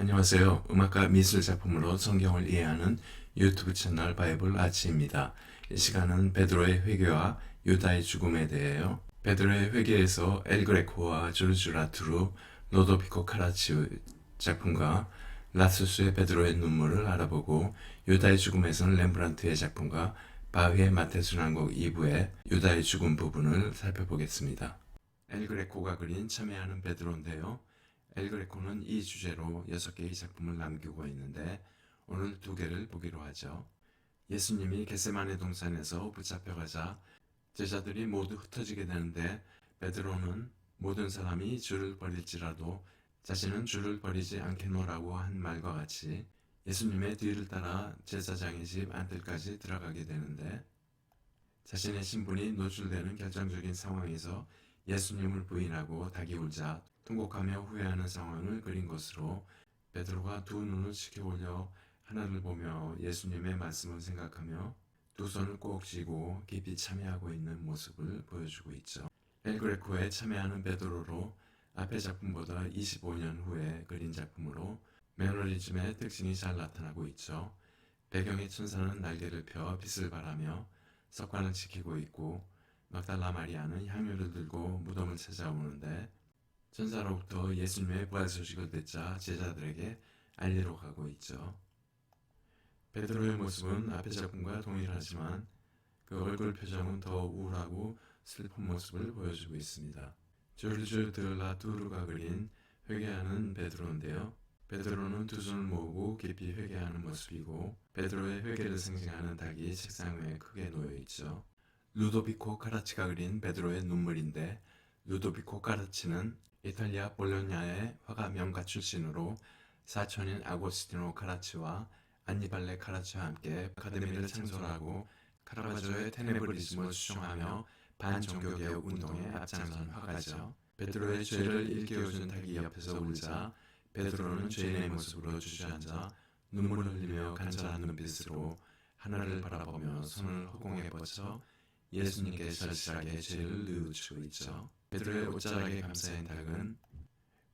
안녕하세요. 음악과 미술 작품으로 성경을 이해하는 유튜브 채널 바이블 아치입니다. 이 시간은 베드로의 회개와 유다의 죽음에 대해요. 베드로의 회개에서 엘그레코와 조르주라투루, 로도피코 카라치 작품과 라스수의 베드로의 눈물을 알아보고 유다의 죽음에서는 렘브란트의 작품과 바흐의 마테순환곡 2부의 유다의 죽음 부분을 살펴보겠습니다. 엘그레코가 그린 참여하는 베드로인데요. 엘그레코는 이 주제로 6개의 작품을 남기고 있는데 오늘 두 개를 보기로 하죠. 예수님이 겟세마네 동산에서 붙잡혀가자 제자들이 모두 흩어지게 되는데 베드로는 모든 사람이 줄을 버릴지라도 자신은 줄을 버리지 않겠노라고 한 말과 같이 예수님의 뒤를 따라 제사장의 집 안뜰까지 들어가게 되는데 자신의 신분이 노출되는 결정적인 상황에서 예수님을 부인하고 닭이 울자 통곡하며 후회하는 상황을 그린 것으로 베드로가 두 눈을 치켜 올려 하늘을 보며 예수님의 말씀을 생각하며 두 손을 꼭 쥐고 깊이 참여하고 있는 모습을 보여주고 있죠. 엘그레코에 참여하는 베드로로 앞의 작품보다 25년 후에 그린 작품으로 매너리즘의 특징이 잘 나타나고 있죠. 배경의 천사는 날개를 펴 빛을 발하며 석관을 지키고 있고 막달라 마리아는 향유를 들고 무덤을 찾아오는데 천사로부터 예수님의 부활 소식을 듣자 제자들에게 알리러 가고 있죠. 베드로의 모습은 앞의 작품과 동일하지만 그 얼굴 표정은 더 우울하고 슬픈 모습을 보여주고 있습니다. 조르주 드라투르가 그린 회개하는 베드로인데요. 베드로는 두 손을 모으고 깊이 회개하는 모습이고 베드로의 회개를 상징하는 닭이 책상 위에 크게 놓여 있죠. 루도비코 카라치가 그린 베드로의 눈물인데 루도비코 카라치는 이탈리아 볼로냐의 화가 명가 출신으로 사촌인 아고스티노 카라치와 안니발레 카라치와 함께 아카데미를 창설하고 카라바조의 테네브리즘을 주장하며 반종교개혁 운동에 앞장선 화가죠. 베드로의 죄를 일깨워준 닭이 옆에서 울자 베드로는 죄인의 모습으로 주저앉아 눈물을 흘리며 간절한 눈빛으로 하늘을 바라보며 손을 허공에 뻗쳐 예수님께 절실하게 죄를 뉘우치고 있죠. 베드로의 옷자락에 감싸인 닭은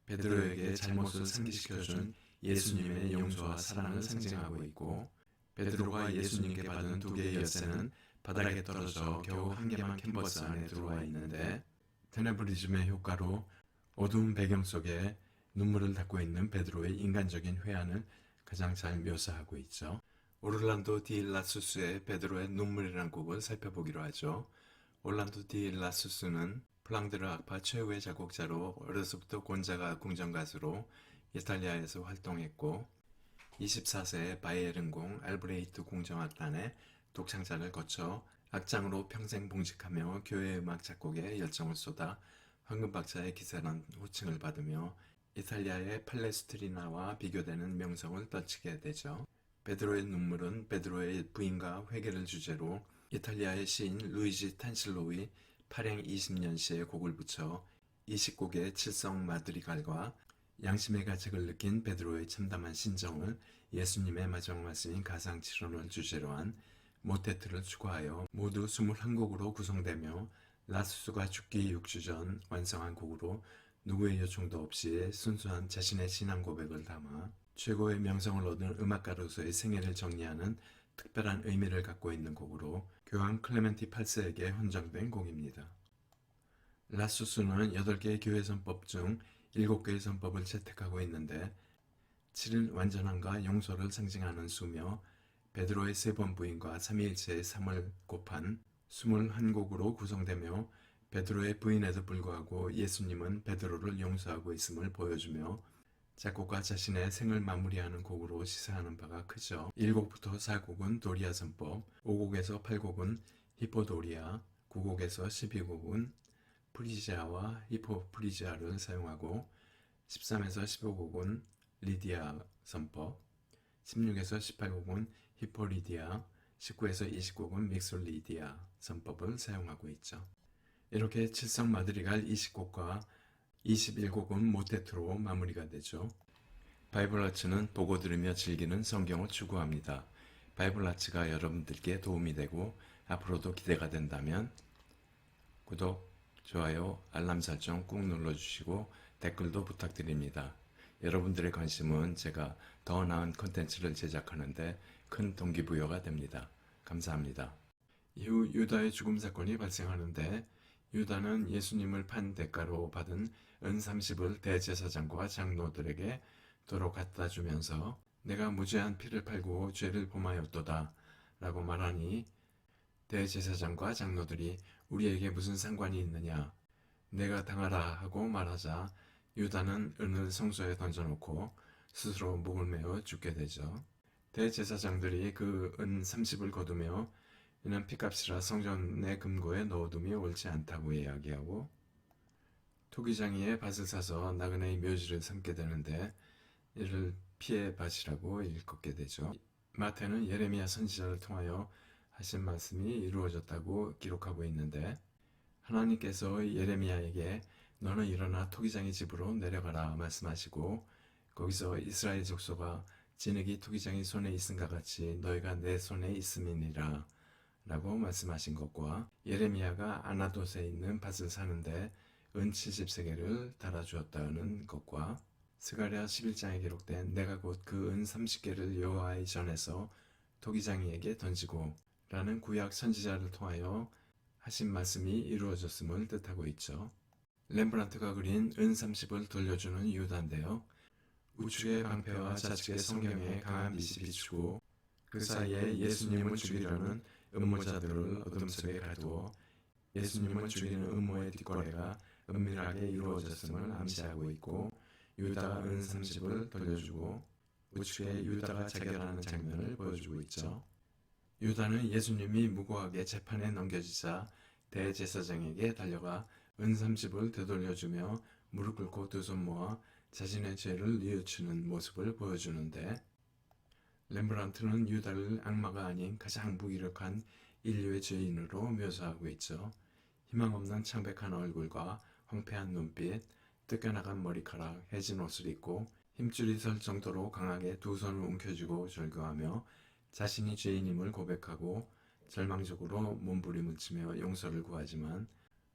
베드로에게 잘못을 상기시켜준 예수님의 용서와 사랑을 상징하고 있고 베드로가 예수님께 받은 두 개의 열쇠는 바닥에 떨어져 겨우 한 개만 캔버스 안에 들어와 있는데 테네브리즘의 효과로 어두운 배경 속에 눈물을 닦고 있는 베드로의 인간적인 회한을 가장 잘 묘사하고 있죠. 오를란도 디 라수스의 베드로의 눈물이라는 곡을 살펴보기로 하죠. 올란도 디 라수스는 플랑드르 악파 최후의 작곡자로 어려서부터 곤자가 궁정가수로 이탈리아에서 활동했고 24세에 바이에른공 알브레이트 궁정악단의 독창자를 거쳐 악장으로 평생 봉직하며 교회 음악 작곡에 열정을 쏟아 황금박사의 기사란 호칭을 받으며 이탈리아의 팔레스트리나와 비교되는 명성을 떨치게 되죠. 베드로의 눈물은 베드로의 부인과 회개를 주제로 이탈리아의 시인 루이지 탄실로의 발행 20년시의 곡을 붙여 20곡의 칠성 마드리갈과 양심의 가책을 느낀 베드로의 참담한 신정을 예수님의 마지막 말씀인 가상치론을 주제로 한 모테트를 추가하여 모두 21곡으로 구성되며 라스수가 죽기 6주 전 완성한 곡으로 누구의 요청도 없이 순수한 자신의 신앙 고백을 담아 최고의 명성을 얻은 음악가로서의 생애를 정리하는 특별한 의미를 갖고 있는 곡으로 교황 클레멘티 8세에게 헌정된 곡입니다. 라수스는 8개의 교회 선법 중 7개의 선법을 채택하고 있는데 7일 완전함과 용서를 상징하는 수며 베드로의 세 번 부인과 삼위일체의 3을 곱한 21곡으로 구성되며 베드로의 부인에도 불구하고 예수님은 베드로를 용서하고 있음을 보여주며 작곡가 자신의 생을 마무리하는 곡으로 시사하는 바가 크죠. 1곡부터 4곡은 도리아 선법, 5곡에서 8곡은 히포도리아, 9곡에서 12곡은 프리지아와 히포프리지아를 사용하고 13에서 15곡은 리디아 선법, 16에서 18곡은 히포리디아, 19에서 20곡은 믹솔리디아 선법을 사용하고 있죠. 이렇게 칠성 마드리갈 20곡과 21곡은 모테트로 마무리가 되죠. 바이블 아츠는 보고 들으며 즐기는 성경을 추구합니다. 바이블 아츠가 여러분들께 도움이 되고 앞으로도 기대가 된다면 구독, 좋아요, 알람 설정 꾹 눌러주시고 댓글도 부탁드립니다. 여러분들의 관심은 제가 더 나은 컨텐츠를 제작하는데 큰 동기부여가 됩니다. 감사합니다. 이후 유다의 죽음 사건이 발생하는데 유다는 예수님을 판 대가로 받은 은 30을 대제사장과 장로들에게 도로 갖다 주면서 내가 무죄한 피를 팔고 죄를 범하였도다 라고 말하니 대제사장과 장로들이 우리에게 무슨 상관이 있느냐 내가 당하라 하고 말하자 유다는 은을 성소에 던져놓고 스스로 목을 메어 죽게 되죠. 대제사장들이 그 은 30을 거두며 이는 피값이라 성전의 금고에 넣어둠이 옳지 않다고 이야기하고 토기장이의 밭을 사서 나그네의 묘지를 삼게 되는데 이를 피의 밭이라고 일컫게 되죠. 마태는 예레미야 선지자를 통하여 하신 말씀이 이루어졌다고 기록하고 있는데 하나님께서 예레미야에게 너는 일어나 토기장의 집으로 내려가라 말씀하시고 거기서 이스라엘 족속아 진흙이 토기장의 손에 있음과 같이 너희가 내 손에 있음이니라 라고 말씀하신 것과 예레미야가 아나돗에 있는 밭을 사는데 은 70세계를 달아주었다는 것과 스가랴 11장에 기록된 내가 곧 그 은 30개를 여호와의 전에서 토기장이에게 던지고 라는 구약 선지자를 통하여 하신 말씀이 이루어졌음을 뜻하고 있죠. 렘브란트가 그린 은 30을 돌려주는 유다인데요. 우측의 방패와 좌측의 성경에 강한 빛이 비추고 그 사이에 예수님을 죽이려는 음모자들을 어둠 속에 가두어 예수님을 죽이는 음모의 뒷거래가 은밀하게 이루어졌음을 암시하고 있고 유다가 은 30을 돌려주고 우측에 유다가 자결하는 장면을 보여주고 있죠. 유다는 예수님이 무고하게 재판에 넘겨지자 대제사장에게 달려가 은 30을 되돌려주며 무릎 꿇고 두 손 모아 자신의 죄를 뉘우치는 모습을 보여주는데 렘브란트는 유다를 악마가 아닌 가장 무기력한 인류의 죄인으로 묘사하고 있죠. 희망 없는 창백한 얼굴과 황폐한 눈빛, 뜯겨나간 머리카락, 해진 옷을 입고 힘줄이 설 정도로 강하게 두 손을 움켜쥐고 절규하며 자신이 죄인임을 고백하고 절망적으로 몸부림을 치며 용서를 구하지만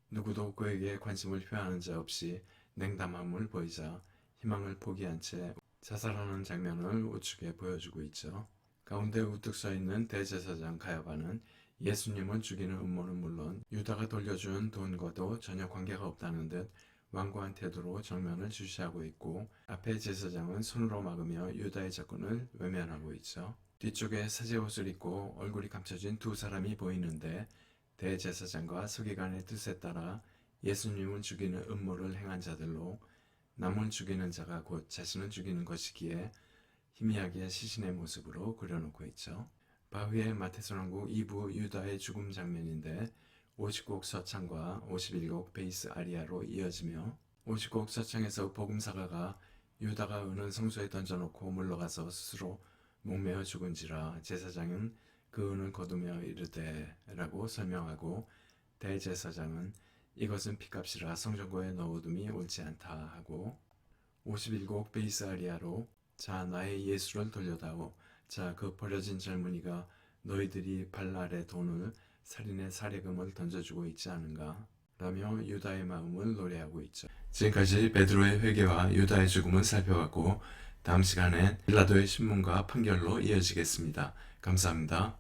누구도 그에게 관심을 표하는 자 없이 냉담함을 보이자 희망을 포기한 채 자살하는 장면을 우측에 보여주고 있죠. 가운데 우뚝 서 있는 대제사장 가야바는 예수님을 죽이는 음모는 물론 유다가 돌려준 돈과도 전혀 관계가 없다는 듯 완고한 태도로 정면을 주시하고 있고 앞에 제사장은 손으로 막으며 유다의 접근을 외면하고 있죠. 뒤쪽에 사제 옷을 입고 얼굴이 감춰진 두 사람이 보이는데 대제사장과 서기관의 뜻에 따라 예수님을 죽이는 음모를 행한 자들로 남을 죽이는 자가 곧 자신을 죽이는 것이기에 희미하게 시신의 모습으로 그려놓고 있죠. 바위의 마태선왕국 2부 유다의 죽음 장면인데 50곡 서창과 51곡 베이스 아리아로 이어지며 50곡 서창에서 복음사가가 유다가 은을 성소에 던져놓고 물러가서 스스로 목매어 죽은지라 제사장은 그 은을 거두며 이르되 라고 설명하고 대제사장은 이것은 피값이라 성전고에 넣어둠이 옳지 않다 하고 51곡 베이스 아리아로 자 나의 예수를 돌려다오 자 그 버려진 젊은이가 너희들이 발 아래 돈을 살인의 살해금을 던져주고 있지 않은가 라며 유다의 마음을 노래하고 있죠. 지금까지 베드로의 회개와 유다의 죽음을 살펴봤고 다음 시간엔 빌라도의 신문과 판결로 이어지겠습니다. 감사합니다.